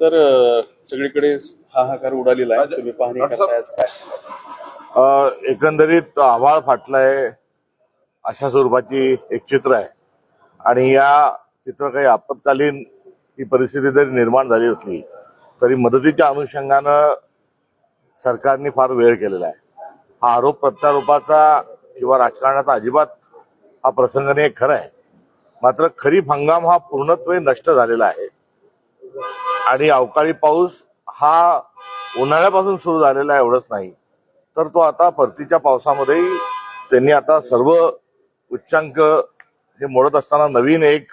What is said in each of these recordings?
Sir सगळीकडे हाहाकार उडालेला आहे. तुम्ही पाहणी करताय काय? एकंदरीत आभाळ फाटलाय अशा स्वरूपाची एक चित्र आहे. आणि या चित्र काही आपत्कालीन ही परिस्थिती जरी निर्माण झाली असली तरी मदतीच्या अनुषंगानं सरकारने फार वेळ केलेला आहे. हा आरोप प्रत्यारोपाचा किंवा राजकारणाचा अजिबात हा प्रसंग नाही हे खरं आहे. मात्र खरीप हंगाम हा पूर्णत्वे नष्ट झालेला आहे. आणि अवकाळी पाऊस हा उन्हाळ्यापासून सुरू झालेला आहे एवढंच नाही. तर तो आता परतीच्या पावसामध्येही त्यांनी आता सर्व उच्चांक हे मोडत असताना नवीन एक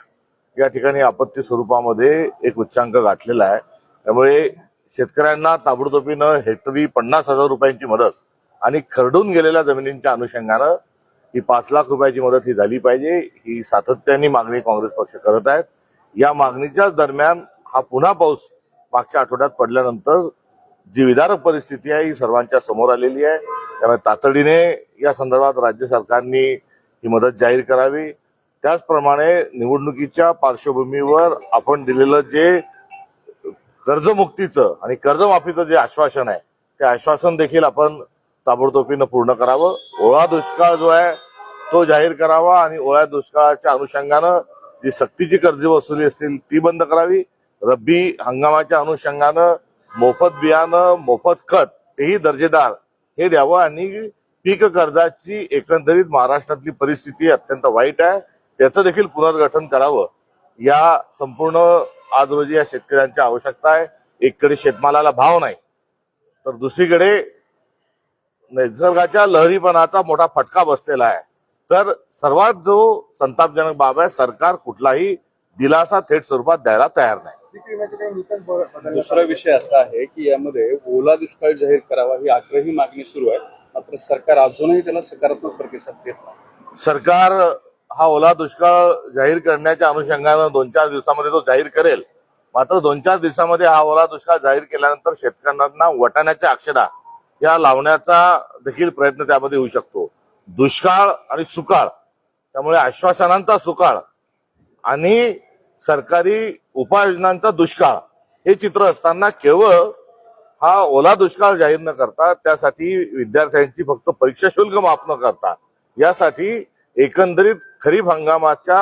या ठिकाणी आपत्ती स्वरूपामध्ये एक उच्चांक गाठलेला आहे. त्यामुळे शेतकऱ्यांना ताबडतोबीनं हेक्टरी पन्नास हजार रुपयांची मदत आणि खरडून गेलेल्या जमिनींच्या अनुषंगानं ही पाच लाख रुपयाची मदत ही झाली पाहिजे ही सातत्याने मागणी काँग्रेस पक्ष करत आहेत. या मागणीच्याच दरम्यान हा पुन्हा पाऊस मागच्या आठवड्यात पडल्यानंतर जी विदारक परिस्थिती आहे ही सर्वांच्या समोर आलेली आहे. त्यामुळे तातडीने या संदर्भात राज्य सरकारनी ही मदत जाहीर करावी. त्याचप्रमाणे निवडणुकीच्या पार्श्वभूमीवर आपण दिलेलं जे कर्जमुक्तीचं आणि कर्जमाफीचं जे आश्वासन आहे ते आश्वासन देखील आपण ताबडतोबीनं पूर्ण करावं. ओळा दुष्काळ जो आहे तो जाहीर करावा आणि ओळ्या दुष्काळाच्या अनुषंगानं जी सक्तीची कर्ज वसुली असेल ती बंद करावी. रब्बी हंगामाच्या अनुषंगानं मोफत बियाणं मोफत खत हेही दर्जेदार हे द्यावं आणि पीक कर्जाची एकंदरीत महाराष्ट्रातली परिस्थिती अत्यंत वाईट आहे. त्याचं देखील पुनर्गठन करावं. या संपूर्ण आज रोजी या शेतकऱ्यांची आवश्यकता आहे. एकीकडे शेतमालाला भाव नाही तर दुसरीकडे निसर्गाच्या लहरीपणाचा मोठा फटका बसलेला आहे. तर सर्वात जो संतापजनक बाब आहे सरकार कुठलाही दिलासा थेट स्वरूपात द्यायला तयार नाही. दुसरा विषय असा आहे की यामध्ये ओला दुष्काळ जाहीर करावा ही आग्रही मागणी सुरू आहे. मात्र सरकार अजूनही त्याला सकारात्मक प्रतिसाद देत नाही. सरकार हा ओला दुष्काळ जाहीर करण्याच्या अनुषंगानं दोन चार दिवसामध्ये तो जाहीर करेल. मात्र दोन चार दिवसामध्ये हा ओला दुष्काळ जाहीर केल्यानंतर शेतकऱ्यांना वटाण्याच्या अक्षरा या लावण्याचा देखील प्रयत्न त्यामध्ये होऊ शकतो. दुष्काळ आणि सुकाळ त्यामुळे आश्वासनांचा सुकाळ आणि सरकारी उपाययोजनांचा दुष्काळ. हे चित्र असताना केवळ हा ओला दुष्काळ जाहीर न करता त्यासाठी विद्यार्थ्यांची फक्त परीक्षा शुल्क माफ न करता यासाठी एकंदरीत खरीप हंगामाच्या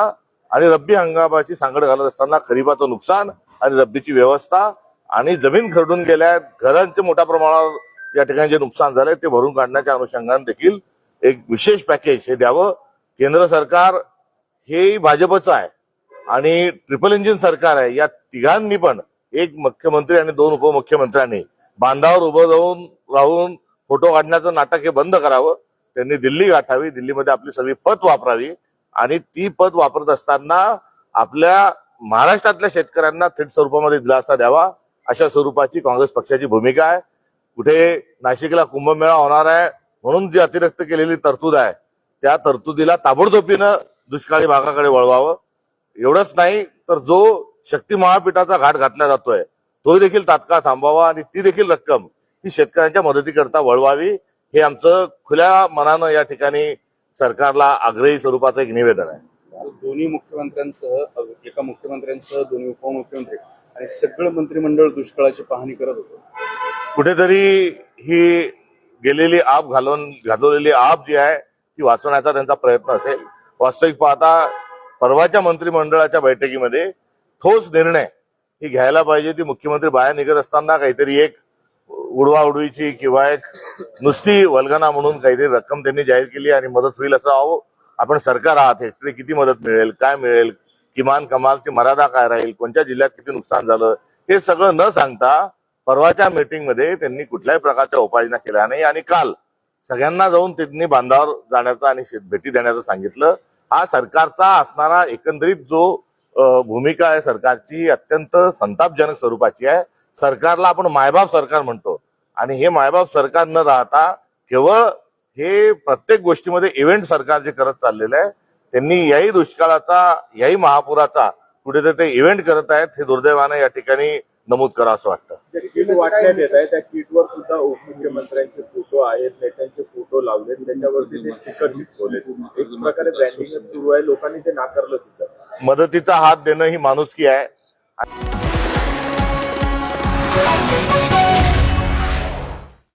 आणि रब्बी हंगामाची सांगड घालत असताना खरीपाचं नुकसान आणि रब्बीची व्यवस्था आणि जमीन खरडून गेल्या घरांचे मोठ्या प्रमाणावर या ठिकाणी जे नुकसान झालंय ते भरून काढण्याच्या अनुषंगाने देखील एक विशेष पॅकेज हे द्यावं. केंद्र सरकार हे भाजपचं आहे. आणि ट्रिपल इंजिन सरकार आहे या तिघांनी पण एक मुख्यमंत्री आणि दोन उपमुख्यमंत्र्यांनी बांधावर उभं जाऊन राहून फोटो काढण्याचं नाटक हे बंद करावं. त्यांनी दिल्ली गाठावी दिल्लीमध्ये आपली सगळी पत वापरावी. आणि ती पत वापरत असताना आपल्या महाराष्ट्रातल्या शेतकऱ्यांना थेट स्वरूपामध्ये दिलासा द्यावा अशा स्वरूपाची काँग्रेस पक्षाची भूमिका आहे. कुठे नाशिकला कुंभमेळा होणार आहे म्हणून जी अतिरिक्त केलेली तरतूद आहे त्या तरतुदीला ताबडतोबीनं दुष्काळी भागाकडे वळवावं. एवढंच नाही तर जो शक्ती महापीठाचा घाट घातला जातोय तो देखील तात्काळ थांबावा आणि ती देखील रक्कम ही शेतकऱ्यांच्या मदतीकरता वळवावी हे आमचं खुल्या मनानं या ठिकाणी सरकारला आग्रही स्वरूपाचं एक निवेदन आहे. दोन्ही मुख्यमंत्र्यांसह एका मुख्यमंत्र्यांसह दोन्ही उपमुख्यमंत्री आणि सगळं मंत्रिमंडळ दुष्काळाची पाहणी करत होतं. कुठेतरी ही गेलेली आब घालून घालवलेली आब जी आहे ती वाचवण्याचा त्यांचा प्रयत्न असेल. वास्तविक पाहता परवाच्या मंत्रिमंडळाच्या बैठकीमध्ये ठोस निर्णय ही घ्यायला पाहिजे ती मुख्यमंत्री बाहेर निघत असताना काहीतरी एक उडवाउडवीची किंवा एक नुसती वल्गना म्हणून काहीतरी रक्कम त्यांनी जाहीर केली आणि मदत होईल असं अहो आपण सरकार आहात हेक्टरी किती मदत मिळेल काय मिळेल किमान कमालची मर्यादा काय राहील कोणत्या जिल्ह्यात किती नुकसान झालं हे सगळं न सांगता परवाच्या मीटिंगमध्ये त्यांनी कुठल्याही प्रकारच्या उपाययोजना केल्या नाही. आणि काल सगळ्यांना जाऊन त्यांनी बांधावर जाण्याचं आणि भेटी देण्याचं सांगितलं. हा सरकारचा असणारा एकंदरीत जो भूमिका आहे सरकारची अत्यंत संतापजनक स्वरूपाची आहे. सरकारला आपण मायबाप सरकार म्हणतो. आणि हे मायबाप सरकार न राहता केवळ हे प्रत्येक गोष्टीमध्ये इव्हेंट सरकार जे करत चाललेलं आहे त्यांनी याही दुष्काळाचा याही महापुराचा कुठेतरी ते इव्हेंट करत आहेत हे दुर्दैवानं या ठिकाणी नमूद करा असं वाटतं. किट वाटण्यात येत आहे त्या किटवर सुद्धा उपमुख्यमंत्र्यांचे फोटो आहेत नेत्यांचे फोटो लावले त्याच्यावरती ते स्टिकर चिटकवले एक प्रकारे ब्रँडिंग सुरू आहे लोकांनी ते नाकारलं सुद्धा मदतीचा हात देणं ही माणुसकी आहे Thank you.